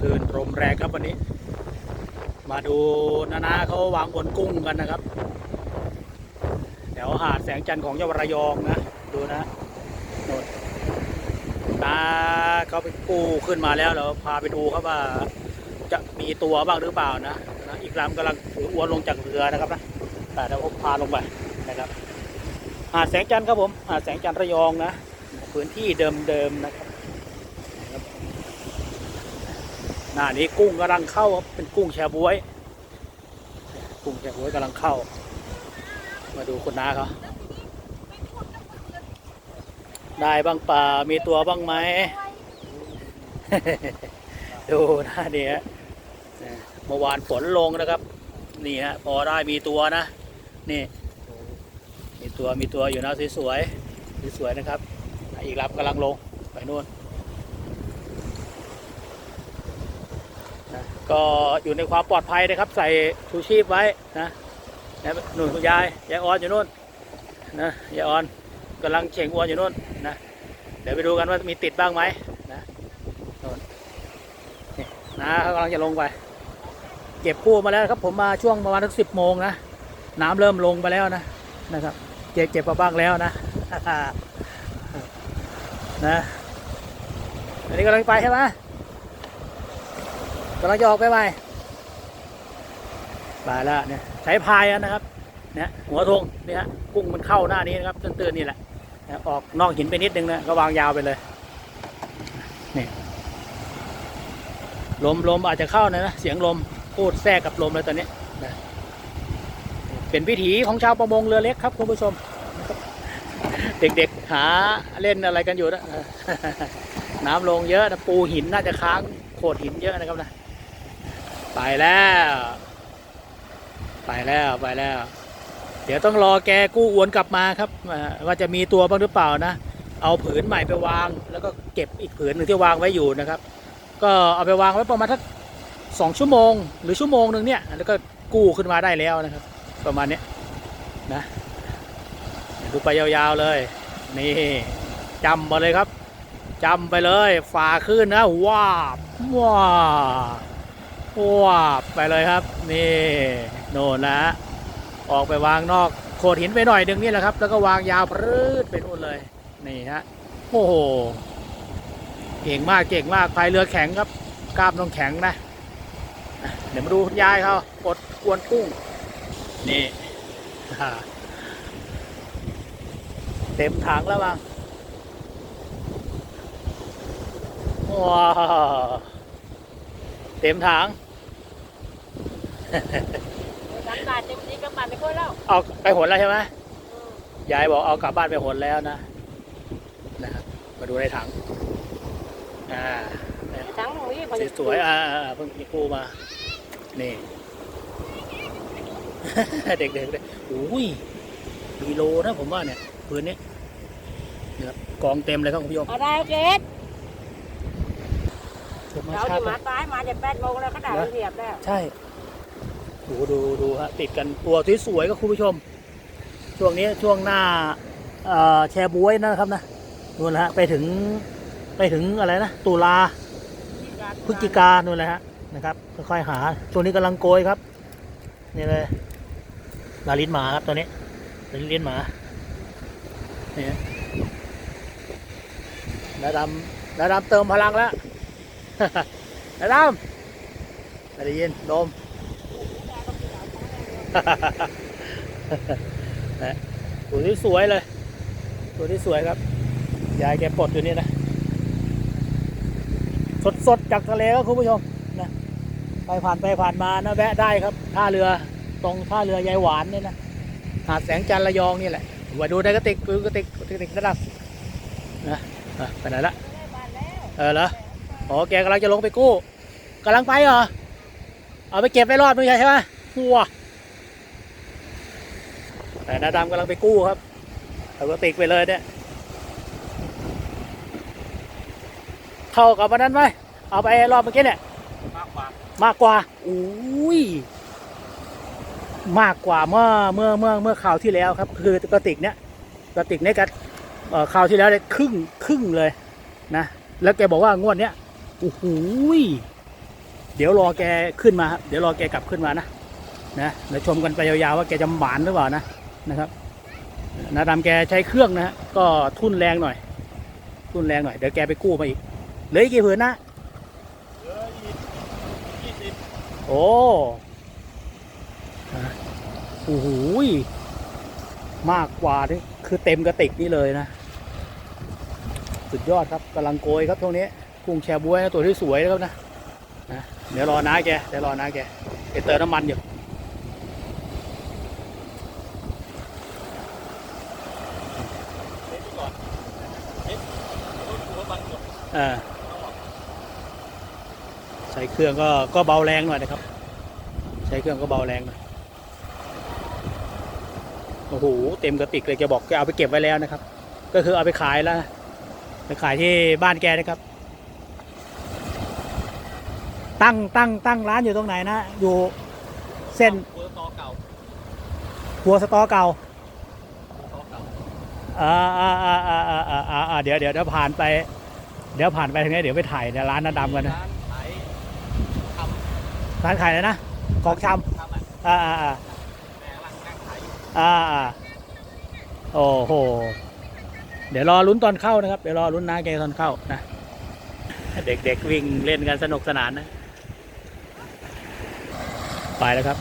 คืนลมแรงครับวันนี้ มาดูนานาเขาวางบนกุ้งกันนะครับแถวหาดแสงจันทร์ของจังหวัดระยองนะ ดูนะน่นตาเขาไปกู้ขึ้นมาแล้วเราพาไปดูครับว่าจะมีตัวบ้างหรือเปล่านะนะอีกลำกำลังถืออวนลงจากเรือนะครับนะแต่เดี๋ยวผมพาลงไปนะครับ หาดแสงจันทร์ครับผม หาดแสงจันทร์ระยองนะ พื้นที่เดิมๆนะครับ หน้านี้กุ้งกำลังเข้าครับเป็นกุ้งแชบวย กุ้งแชบวยกำลังเข้า มาดูคนน้าเขาได้บ้างป่ามีตัวบ้างไหม ดูหน้านี่ฮะเมื่อวานฝนลงนะครับ นี่ฮะพอได้มีตัวนะ นี่ มีตัวมีตัวอยู่นะสวยๆสวยๆนะครับ อีกลำกำลังลงไปนู่นนะ ก็อยู่ในความปลอดภัยนะครับ ใส่ชูชีพไว้นะนะนู่นคุณยายยายออนอยู่นู่นนะยายออนกำลังเฉ่งอวนอยู่นู่นนะเดี๋ยวไปดูกันว่ามีติดบ้างไหมนะนี่นะเขากำลังจะลงไป เก็บกู้มาแล้วครับ ผมมาช่วงประมาณสักสิบโมงนะน้ำเริ่มลงไปแล้วนะนะครับ เก็บเก็บมาบ้างแล้วนะนะอันนี้กำลังไปใช่ไหม กำลังจะออกไปไหมไปแล้วเนี่ยใช้พายนะครับเนี่ยหัวธงเนี่ยฮะกุ้งมันเข้าหน้านี้นะครับตื้นๆนี่แหละนะออกนอกหินไปนิดนึงนะก็วางยาวไปเลยนี่ลมลมอาจจะเข้านะนะเสียงลมพูดแทรกกับลมเลยตอนนี้นะเป็นวิถีของชาวประมงเรือเล็กครับคุณผู้ชม เด็กๆหาเล่นอะไรกันอยู่นะน้ำลงเยอะนะปูหินน่าจะค้างโขดหินเยอะนะครับนะ ไปแล้ว ไปแล้วไปแล้ว เดี๋ยวต้องรอแกกู้อวนกลับมาครับ ว่าจะมีตัวบ้างหรือเปล่านะ เอาผืนใหม่ไปวาง แล้วก็เก็บอีกผืนหนึ่งที่วางไว้อยู่นะครับ ก็เอาไปวางไว้ประมาณทักสองชั่วโมง หรือชั่วโมงหนึ่งเนี่ย แล้วก็กู้ขึ้นมาได้แล้วนะครับ ประมาณนี้นะดูไปยาวๆเลย นี่จำมาเลยครับจำไปเลยฝ่าขึ้นนะว้าว้า ว้าบไปเลยครับ นี่โน่นนะออกไปวางนอกโขดหินไปหน่อยหนึงนี่แหละครับ แล้วก็วางยาวพรืดไปนู่นเลย นี่ฮะโอ้โหเก่งมากเก่งมากพายเรือแข็งครับกล้ามต้องแข็งนะเดี๋ยวมาดูคุณยายเขากดกวนกุ้ง นี่เต็มถังแล้วมั้งว้าวเต็มถัง น้ำตาลเต็มที่ก็มาไม่ค่อยแล้วเอาไปหนแล้วใช่ไหมยายบอกเอากลับบ้านไปหนแล้วนะนะครับมาดูในถัง อ่าทั้งหมูยี่สวยๆอ่าอ่าเพิ่งมีปูมา นี่ เด็กๆเลยอุ้ยมีโลนะผมว่าเนี่ยปืนนี้นะครับกองเต็มเลยครับคุณผู้ชมอะไรเกดเดี๋ยวมาเราชาจะร์จมานะตายมาจะแปดโมงแล้วก็ด่าเสียบแล้ว ใช่ ดูดูดูฮะติดกันตัวสวยๆก็คุณผู้ชม ช่วงนี้ช่วงหน้าแชร์บวยนะครับนะนู่นนะฮะไปถึงไปถึงอะไรนะตุลาพฤศจิกานู่นเลยฮะนะครับค่อยๆหาตัวงนี้กำลังโกยครับ นี่เลยลาลิ้นหมาครับตัวนี้ลาลิ้นหมาเนี่ฮะนาดำนาดำเติมพลังแล้วนาดำไม่ได้ยินโดม นะตัวที่สวยเลย ตัวที่สวยครับยายแกปลดอยู่นี่นะสดๆจากทะเลครับคุณผู้ชมนะไปผ่านไปผ่านมานะแวะได้ครับท่าเรือตรงท่าเรือยายหวานเนี่ยนะหาดแสงจันทร์ระยองนี่แหละมาดูในกระติกดูกระติกกระติกระดับนะอะไปไหนละเออเหรออ๋อแกกำลังจะลงไปกู้กำลังไปเหรอเอาไปเก็บไว้รอดม่ใช่ใช่ไหมหัว แต่นาดำกำลังไปกู้ครับเอากระติกไปเลยเนี่ยเข้ากับวันนั้นไหมเอาไปรอบเมื่อกี้เนี่ยมากกว่ามากกว่าอุ้ยมากกว่าเมื่อเมื่อเมื่อเมื่อข่าวที่แล้วครับ คือกระติกเนี่ยกระติกเนี่ยกับเอ่อข่าวที่แล้วเนี่ยครึ่งครึ่งเลยนะแล้วแกบอกว่างวดเนี้ยโอ้โหยเดี๋ยวรอแกขึ้นมาครับเดี๋ยวรอแกกลับขึ้นมานะนะเดี๋ยวชมกันไปยาวๆว่าแกจะหวานหรือเปล่านะ นะครับนาดำแกใช้เครื่องนะฮะก็ทุ่นแรงหน่อย ทุ่นแรงหน่อย เดี๋ยวแกไปกู้มาอีกเหลืออีกกี่ผืนนะเหลืออีกยี่สิบโอ้อะโอ้โหมากกว่านี่คือเต็มกระติกนี่เลยนะ สุดยอดครับกำลังโกยครับตรงนี้กุ้งแชบวยนะตัวที่สวยนะครับนะนะเดี๋ยวรอน้าแกเดี๋ยวรอน้าแกแกเติมน้ำมันอยู่ ใช้เครื่องก็ก็เบาแรงหน่อยนะครับ ใช้เครื่องก็เบาแรงนะโอ้โหเต็มกระติกเลยแกบอกแกเอาไปเก็บไว้แล้วนะครับ ก็คือเอาไปขายแล้วไปขายที่บ้านแกนะครับ ตั้งตั้งตั้งร้านอยู่ตรงไหนนะ อยู่เส้นหัวสตอเก่าหัวสตอเก่าอ่าอ่าอ่าอ่าอ่าอ่าเดี๋ยวเดี๋ยวเดี๋ผ่านไป เดี๋ยวผ่านไปทางนี้เดี๋ยวไปถ่ายในร้านน้าดำกันนะร้านขายทร้านขายอะไรนะ ของชำทำอะำอ่าอ่าอ่าแม่ร้านนั่งขายอยู่อ่าอ่าโอ้โห เดี๋ยวรอลุ้นตอนเข้านะครับ เดี๋ยวรอลุ้นน้าแกตอนเข้านะ เด็กๆวิ่งเล่นกันสนุกสนานนะ ไปแล้วครับ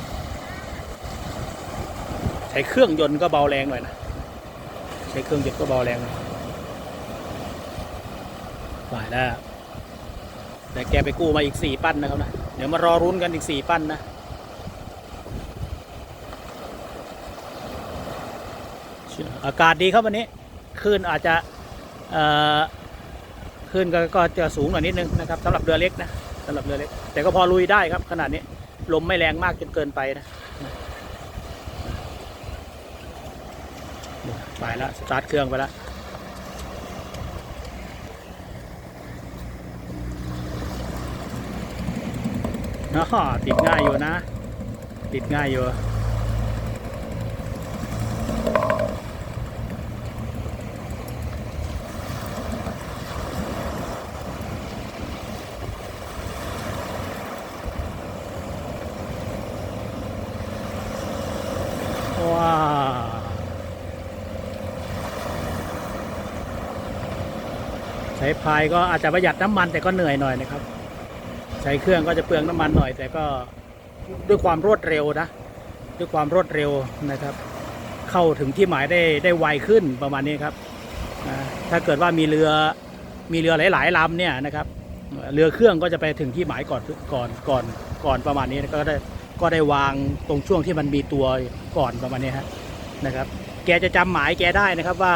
ใช้เครื่องยนต์ก็เบาแรงหน่อยนะ ใช้เครื่องยนต์ก็เบาแรงหน่อย ไปแล้วแต่แกไปกู้มาอีกสี่ปั้นนะครับนะ เดี๋ยวมารอรุ้นกันอีกสี่ปั้นนะ อากาศดีครับวันนี้คลื่นอาจจะเอ่อคลื่นก็ก็จะสูงหน่อยนิดนึงนะครับสำหรับเรือเล็กนะสำหรับเรือเล็ก แต่ก็พอลุยได้ครับขนาดนี้ลมไม่แรงมากจนเกินไปนะไปแล้วสตาร์ทเครื่องไปแล้ว อ๋อติดง่ายอยู่นะ ติดง่ายอยู่ว้าใช้พายก็อาจจะประหยัดน้ำมันแต่ก็เหนื่อยหน่อยนะครับ ใช้เครื่องก็จะเปลืองน้ำมันหน่อย แต่ก็ด้วยความรวดเร็วนะ ด้วยความรวดเร็วนะครับ เข้าถึงที่หมายได้ได้ไวขึ้นประมาณนี้ครับถ้าเกิดว่ามีเรือมีเรือหลายๆลำเนี่ยนะครับเรือเครื่องก็จะไปถึงที่หมายก่อนก่อนก่อนก่อนประมาณนี้ก็ได้ก็ได้วางตรงช่วงที่มันมีตัวก่อนประมาณนี้ฮะนะครับ แกจะจำหมายแกได้นะครับว่า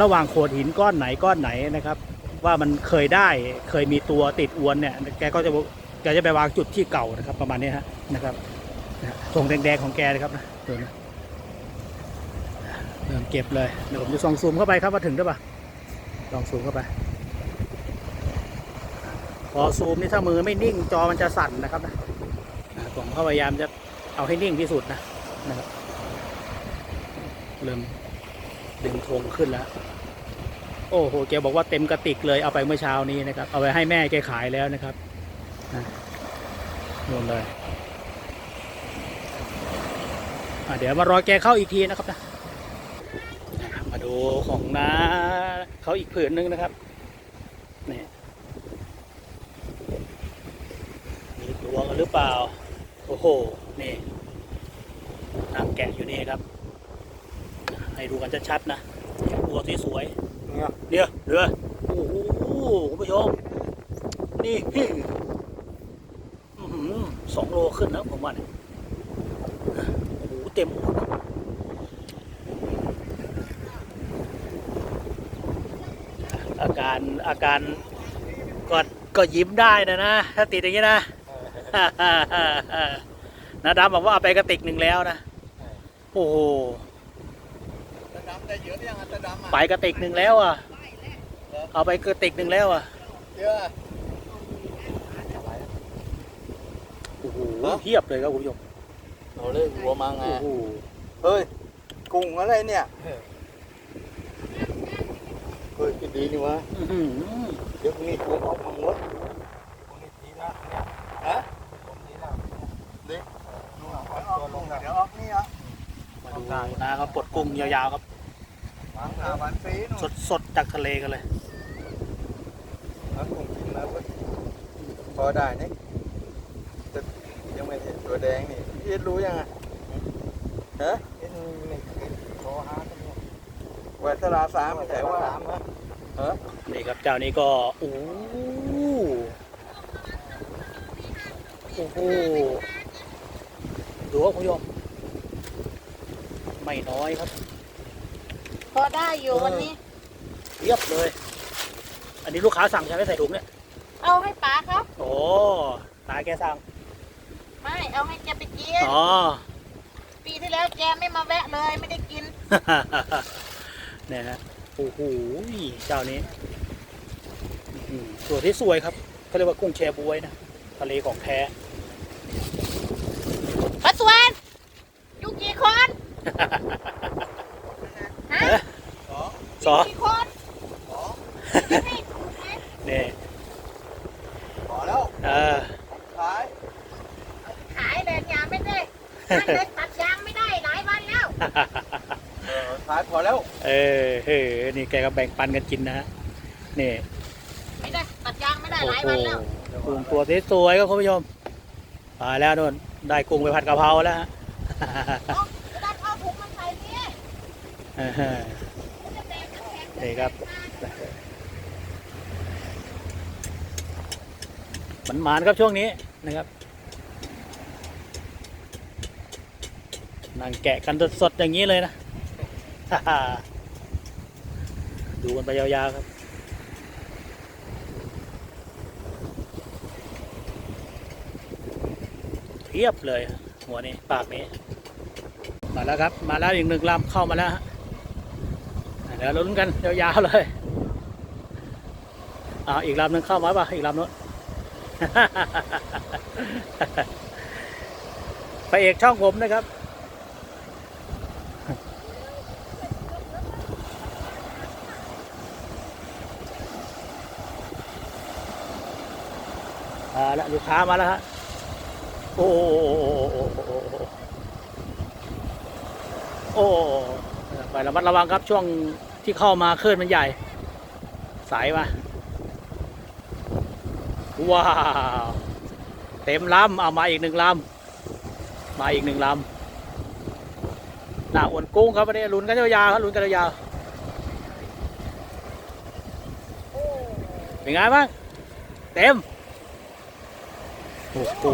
ระหว่างโขดหินก้อนไหนก้อนไหนนะครับ ว่ามันเคยได้เคยมีตัวติดอวนเนี่ยแกก็จะแกจะไปวางจุดที่เก่านะครับ ประมาณนี้ฮะนะครับนะตรงแดงๆของแกนะครับนะดูนะเริ่มเก็บเลยเดี๋ยวผมจะส่องซูมเข้าไปครับว่าถึงหรือเปล่าลองซูมเข้าไป พอซูมนี่ถ้ามือไม่นิ่งจอมันจะสั่นนะครับนะผมก็พยายามจะเอาให้นิ่งที่สุดนะนะครับเริ่มดึงธงขึ้นแล้ว โอ้โหแกบอกว่าเต็มกระติกเลยเอาไปเมื่อเช้านี้นะครับ เอาไปให้แม่แกขายแล้วนะครับนู่นเลยเดี๋ยวมารอแกเข้าอีกทีนะครับนะมาดูของน้าเขาอีกผืนนึงนะครับนี่มีตัวกันหรือเปล่า โอ้โห นี่น้ำแกะอยู่นี่ครับ ให้ดูกันชัดๆนะตัวที่สวย เนี่ยเดี๋ยวเรือโอ้โหคุณผู้ชมนี่อื้อหือสองโลขึ้นนะผมว่าเนี่ยโอ้โหเต็มหมดอาการอาการก็ก็ยิ้มได้นะนะถ้าติดอย่างนี้นะนาดำบอกว่าเอาไปกระติกหนึ่งแล้วนะ โอ้โหตะดำ ไส่ปกระติกหนึ่งแล้วอะ เอาไปกระติกหนึ่งแล้วอะโอ้โหเทียบเลยครับคุณผู้ชมเอาเลยหัวมังไงโอ้เฮ้ยกุ้งอะไรเนี่ยเฮ้ยกินดีนี่วะอื้อหือเดี๋ยวพรุ่งนี้ผมเอามังมดฮะนี่ลุงอะขอเอาลงหน่อยเดี๋ยวออกนี่อะมาดูนารับปลดกุ้งยาวๆครับ วานหาหวานฟรีหนูสดสดๆจากทะเลกันเลยแล้วผมกินแล้วก็พอได้นี่แต่ยังไม่เห็นตัวแดงนี่พี่เอ็ดรู้ยังอะฮะเอ็นนี่คือโทรหาตำรวจวัชราสามไม่ใช่ว่าสามนะฮะนี่ครับเจ้านี้ก็โอ้โหโอ้โหดูว่าคุณผู้ชมไม่น้อยครับพ อได้อยู่วันนี้ เรียบเลย อันนี้ลูกค้าสั่งใช่ไหมใส่ถุงเนี่ย เอาให้ป๋าครับ โอ้ตาแกสั่ง ไม่เอาให้แกไปกิน อ๋อ ปีที่แล้วแกไม่มาแวะเลยไม่ได้กิน เนี่ยฮะ โอ้โห เจ้านี้อื้อหือตัวที่สวยครับเขาเรียกว่ากุ้งแชบวยนะ ทะเลของแท้ปัสวนอยู่กี่คนฮะเอ๊ะ สอกี่คนไม่ได้ถูกไหมเนี่ยพอแล้วเออขาย ขายเลยยางไม่ได้นั่นเลยตัดยางไม่ได้หลายวันแล้วเออขายพอแล้ว เออเฮ้ยนี่แกก็แบ่งปันกันกินนะฮะนี่ไม่ได้ตัดยางไม่ได้โอ้หลายโหวันแล้วกุ้งตัวสวยๆครับคุณผู้ชมมาแล้วนู่นได้กุ้งไปผัดกะเพราแล้วฮะ เอาจะได้เอาถุงมันใส่สิ จะแตกจะแตก นี่ครับ มัน หมานครับช่วงนี้นะครับนั่งแกะกันสดๆอย่างนี้เลยนะดูกันไปยาวๆครับเทียบเลย หัวนี้ปากนี้ มาแล้วครับ มาแล้วอีกหนึ่งลำเข้ามาแล้วฮะเดี๋ยวลุ้นกันยาวๆเลยอ่าอีกลำหนึ่งเข้ามาป่ะอีกลำนู้น พระเอกช่องผมนะครับ มาแล้วลูกค้ามาแล้วฮะ โอ้โโอ้โหไประมัดระวังครับช่วงที่เข้ามาคลื่นมันใหญ่ สายมา ว้าว เต็มลำเอามาอีกหนึ่งลำมาอีกหนึ่งลำหน้าอวนกุ้งครับวันนี้ลุ้นกันยาวๆครับลุ้นกันยาวเป็นไงบ้างเต็มโอ้โห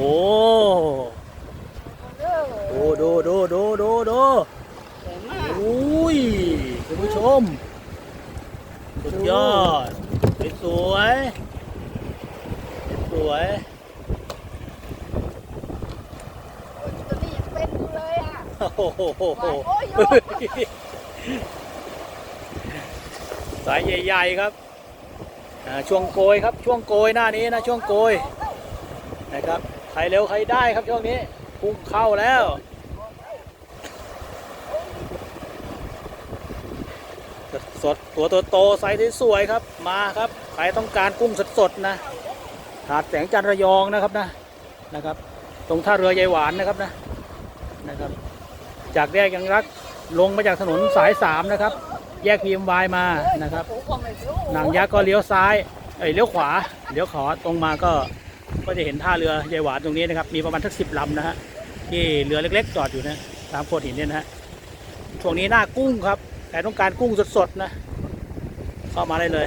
ดูดูดูดูดูดูอุ้ยคุณผู้ชมสุดยอดสวย วยตัวนี้ยังเป็นอยู่เลยอะโอ้โหโอ้ยโยสายใหญ่ๆครับอ่าช่วงโกยครับช่วงโกยหน้านี้นะช่วงโกยนะครับใครเร็วใครได้ครับช่วงนี้พุ่งเข้าแล้วสดๆตัวโตๆไซส์สวยๆครับมาครับใครต้องการกุ้งสดๆนะ หาดแสงจันทร์ระยองนะครับนะนะครับ ตรงท่าเรือยายหวานนะครับนะนะครับ จากแยกยังรักลงมาจากถนนสายสามนะครับ แยกพีเอ็มวายมานะครับผมก็ไม่รู้นางยักษ์ก็เลี้ยวซ้ายเอ้ยเลี้ยวขวาเลี้ยวขวาตรงมาก็ก็จะเห็นท่าเรือยายหวานตรงนี้นะครับ มีประมาณทักสิบลำนะฮะที่เรือเล็กๆจอดอยู่นะตามโขดหินเนี่ยนะฮะช่วงนี้หน้ากุ้งครับ แต่ต้องการกุ้งสดๆนะ เข้ามาได้เลย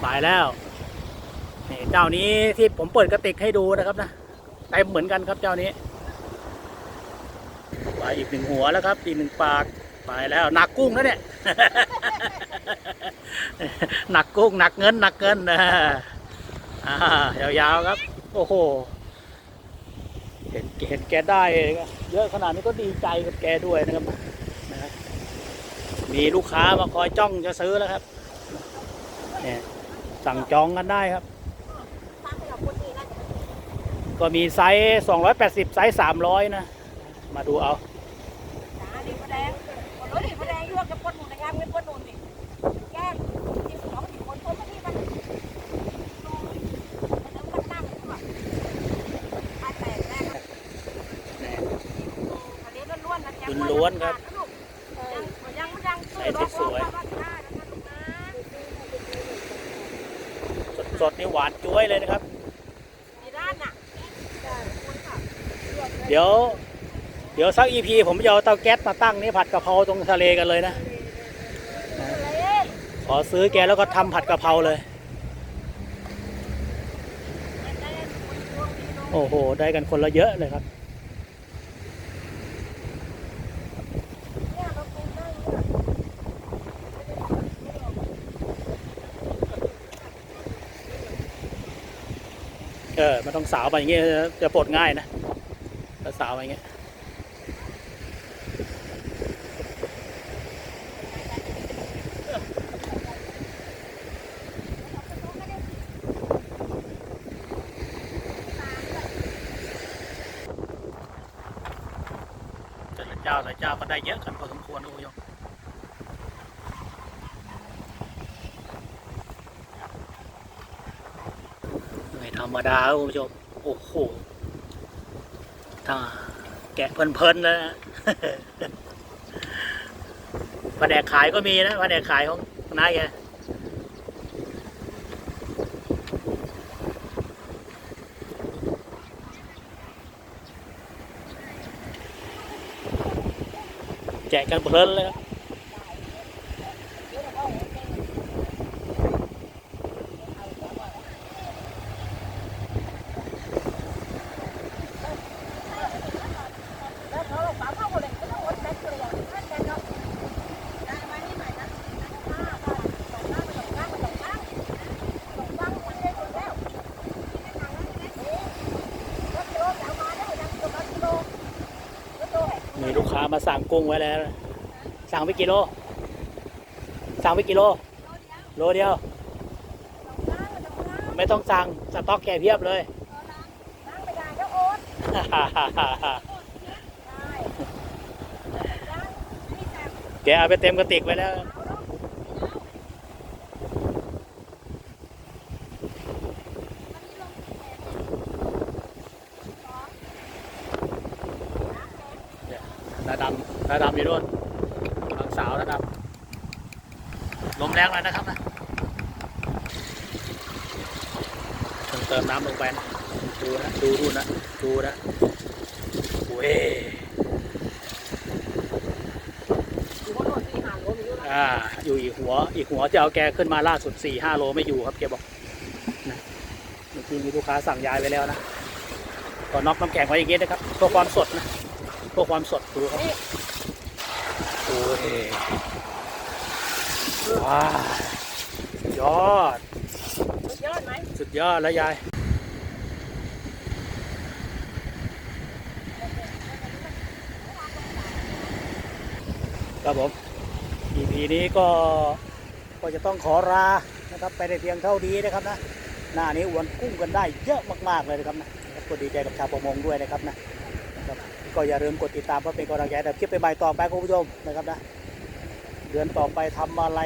ไปแล้ว นี่เจ้านี้ที่ผมเปิดกระติกให้ดูนะครับนะเต็มเหมือนกันครับเจ้านี้ไปอีกหนึ่งหัวแล้วครับอีกหนึ่งปากไปแล้วหนักกุ้งนะเนี่ยหนักกุ้งหนักเงินหนักเงินนะยาวๆครับ โอ้โหเห็นเห็นแกได้เยอะขนาดนี้ก็ดีใจกับแกด้วยนะครับนะมีลูกค้ามาคอยจ้องจะซื้อแล้วครับเนี่ยสั่งจองกันได้ครับ ตั้งให้กับคนอื่นนะ ก็มีไซส์ 280 ไซส์ 300 นะ มาดูเอาจ้าดิบแดงคนรถดิบแดงยวกกับคนหนุนนะครับเป็นคนหนุนนี่แก้ที่สองที่คนนที่มันมันมันตั้งขึ้นมเลล้วนๆนะจ๊ะล้วนครับใส่สวยสดๆนี่หวานจ้วยเลยนะครับ มีด้านน่ะ เดี๋ยว เดี๋ยวสักอีพีผมจะเอาเตาแก๊สมาตั้งนี่ผัดกะเพราตรงทะเลกันเลยนะ ขอซื้อแกแล้วก็ทำผัดกะเพราเลย โอ้โห ได้กันคนละเยอะเลยครับเออมันต้องสาวไปอย่างเงี้ยจะปลดง่ายนะ สาวอย่างเงี้ยแต่ลเจ้าแต่ลเจ้าก็ได้เยอะกันพอสมควรคุณผู้ชมไม่ธรรมดาครับคุณผู้ชม โอ้โห ก็แกะเพลินๆเลยนะแผนกขายก็มีนะแผนกขายของนายแกแจกกันเพลินเลยครับ มีลูกค้ามาสั่ง กุ้งไว้แล้ว สั่งไปกี่โล สั่งไปกี่โล โลเดียว ไม่ต้องสั่งสต็อกแกเพียบเลยแกเอาไปเต็มกระติกไว้แล้ว ระดำระดำอยู่ด้วยกำลังสาวระดำลมแรงเลยนะครับนะ เติมเติมน้ำลงไปนะดูนะดูดูนะดูนะโอ้ยอ่าอยู่อีกหัว อีกหัวจะเอาแกขึ้นมาล่าสุดสี่ห้าโลไม่อยู่ครับแกบอกนะเมื่อกี้มีลูกค้าสั่งย้ายไปแล้วนะก็น็อกน้ำแข็งไว้อย่างงี้นะครับเพื่อความสดนะเพื่อความสดดูครับโอ้ยว้าวสุดยอดยอดไหม สุดยอดแล้วยาย ครับผม EP นี้ก็ก็จะต้องขอลานะครับ ไปในเพียงเท่านี้นะครับนะ หน้านี้อวนกุ้งกันได้เยอะมากๆเลยนะครับนะก็ดีใจกับชาวประมงด้วยนะครับนะนะครับ ก็อย่าลืมกดติดตามเพื่อเป็นกำลังใจแต่คลิปใหม่ต่อไปคุณผู้ชมนะครับนะเดือนต่อไปทำอะไร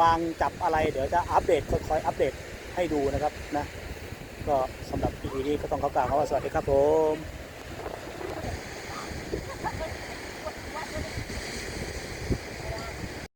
วางจับอะไร เดี๋ยวจะอัปเดตค่อยๆอัปเดต ให้ดูนะครับนะก็สำหรับ EP นี้ก็ต้องขอกล่าวคำว่าสวัสดีครับผม